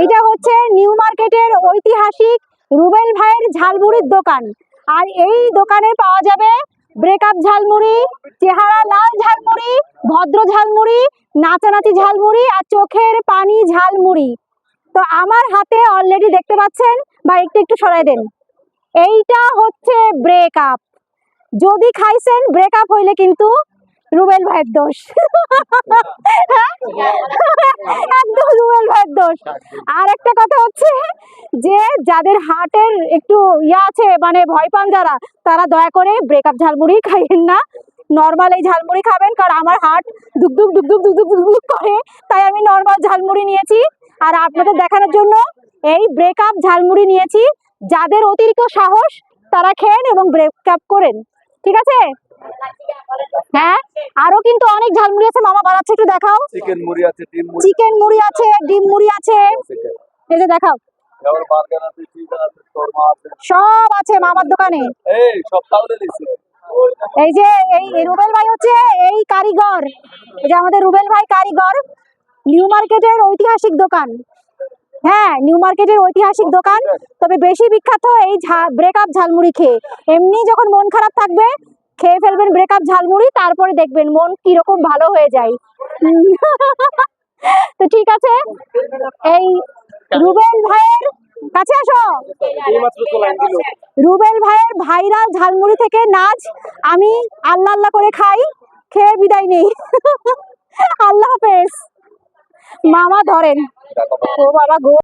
এইটা হচ্ছে নিউ মার্কেটের ঐতিহাসিক রুবেল ভাইয়ের ঝালমুড়ির দোকান। আর এই দোকানে পাওয়া যাবে ব্রেকআপ ঝালমুড়ি, চেহারা লাল ঝালমুড়ি, ভদ্র ঝালমুড়ি, নাচানাচি ঝালমুড়ি আর চোখের পানি ঝালমুড়ি। তো আমার হাতে অলরেডি দেখতে পাচ্ছেন, বা একটু একটু সরাই দেন। এইটা হচ্ছে ব্রেকআপ। যদি খাইছেন, ব্রেকআপ হইলে কিন্তু রুবেল ভাইয়ের দোষ। আর একটা কথা হচ্ছে যে যাদের হার্টের একটু ইয়ে আছে মানে ভয় পান যারা, তারা দয়া করে ব্রেকআপ ঝালমুড়ি খাইয়েন না। নর্মাল এই ঝালমুড়ি খাবেন, কারণ আমার হার্ট দুগদুগ দুগদুগ দুগদুগ দুগদুগ করে, তাই আমি নর্মাল ঝালমুড়ি নিয়েছি। আর আপনাদের দেখানোর জন্য এই ব্রেকআপ ঝালমুড়ি নিয়েছি। যাদের অতিরিক্ত সাহস, তারা খেয়েন এবং ব্রেকআপ করেন। ঠিক আছে? হ্যাঁ? আরও কিন্তু অনেক ঝালমুড়ি আছে। মামা বানাচ্ছে একটু দেখাও। চিকেন মুড়ি আছে ডিম মুড়ি চিকেন মুড়ি আছে ডিম মুড়ি আছে। এই যে দেখাও। সব আছে মামার দোকানে। এই সব তাহলে দিছি। এই যে এই এই রুবেল ভাই হচ্ছে এই কারিগর। এই যে আমাদের রুবেল ভাই কারিগর। নিউ মার্কেটের ঐতিহাসিক দোকান। হ্যাঁ নিউ মার্কেটের ঐতিহাসিক দোকান। তবে বেশি বিখ্যাত এই ব্রেকআপ ঝালমুড়ি খেয়ে। এমনি যখন মন খারাপ থাকবে খেয়ে ফেলবেন ব্রেকআপ ঝালমুড়ি, তারপরে দেখবেন মন কীরকম ভালো হয়ে যায়। তো ঠিক আছে, এই রুবেল ভাইয়ের কাছে আসো। রুবেল ভাইয়ের ভাইরাল ঝালমুড়ি থেকে নাচ আমি আল্লাহ আল্লাহ করে খাই, খেয়ে বিদায় নেই। আল্লাহ হাফেজ। মামা ধরেন। ও বাবা গো।